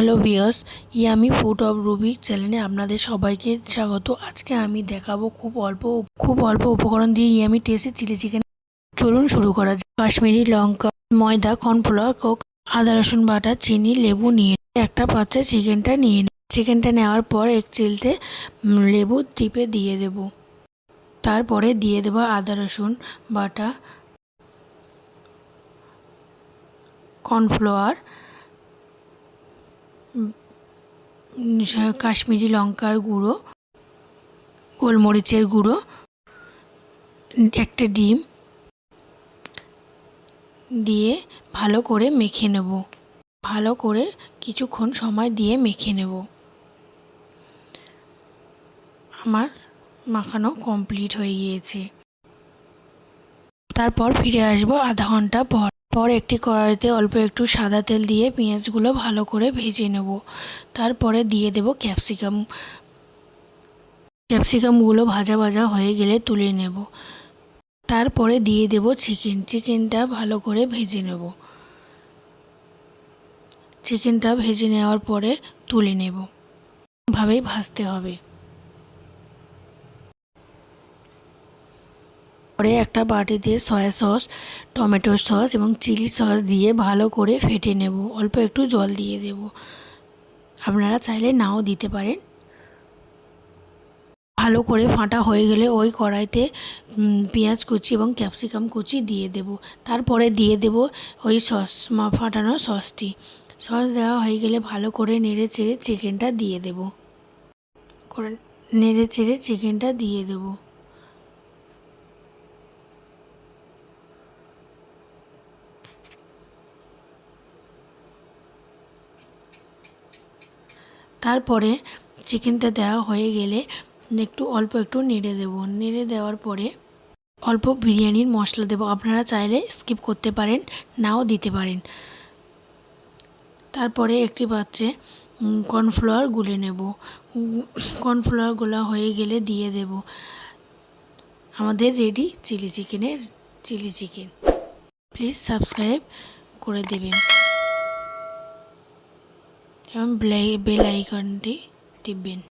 Hello ভিওস yummy food of Ruby চ্যানেলে আপনাদের সবাইকে স্বাগত। আজকে আমি দেখাবো খুব অল্প খুব অল্প উপকরণ দিয়ে ইয়ামি টেস্টি চিলি চিকেন। চলুন শুরু করা যাক। কাশ্মীরি লঙ্কা, ময়দা, কর্নফ্লাওয়ার, কোক, আদা, রসুন বাটা, চিনি, লেবু নিয়ে একটা পাত্রে চিকেনটা নিয়ে নিই চিকেনটা নেওয়ার পর এক চিলতে লেবু টিপে দিয়ে দেব। তারপরে দিয়ে দেবো আদা, রসুন বাটা, কর্নফ্লাওয়ার কাশ্মীরি লঙ্কার গুঁড়ো, গোলমরিচের গুঁড়ো, একটা ডিম দিয়ে ভালো করে মেখে নেব। ভালো করে কিছুক্ষণ সময় দিয়ে মেখে নেব। আমার মাখানো কমপ্লিট হয়ে গিয়েছে। তারপর ফিরে আসব আধা ঘণ্টা পর। পর একটি কড়াইতে অল্প একটু সাদা তেল দিয়ে পেঁয়াজগুলো ভালো করে ভেজে নেব। তারপরে দিয়ে দেব ক্যাপসিকাম। ক্যাপসিকামগুলো ভাজা ভাজা হয়ে গেলে তুলে নেব। তারপরে দিয়ে দেব চিকেন। চিকেনটা ভালো করে ভেজে নেব। চিকেনটা ভেজে নেওয়ার পরে তুলে নেব। ভাবেই ভাজতে হবে। পরে একটা বাটিতে সয়া সস টমেটো সস এবং চিলি সস দিয়ে ভালো করে ফেটে নেব। অল্প একটু জল দিয়ে দেব। আপনারা চাইলে নাও দিতে পারেন। ভালো করে ফাটা হয়ে গেলে ওই কড়াইতে পেঁয়াজ কুচি এবং ক্যাপসিকাম কুচি দিয়ে দেব। তারপরে দিয়ে দেব ওই সস ফাটানো সসটি সস দেওয়া হয়ে গেলে ভালো করে নেড়ে চেড়ে চিকেনটা দিয়ে দেব। করে নেড়ে চেড়ে চিকেনটা দিয়ে দেবো। তারপরে চিকেনটা দেওয়া হয়ে গেলে একটু, অল্প একটু নেড়ে দেব। নেড়ে দেওয়ার পরে অল্প বিরিয়ানির মশলা দেব। আপনারা চাইলে স্কিপ করতে পারেন, নাও দিতে পারেন। তারপরে একটি পাত্রে কর্নফ্লাওয়ার গুলে নেব। কর্নফ্লাওয়ার গোলা হয়ে গেলে দিয়ে দেব আমাদের রেডি চিলি চিকেনের, চিলি চিকেন। প্লিজ সাবস্ক্রাইব করে দেবেন। ଏବଂ બ્લે બે લાઇક હતી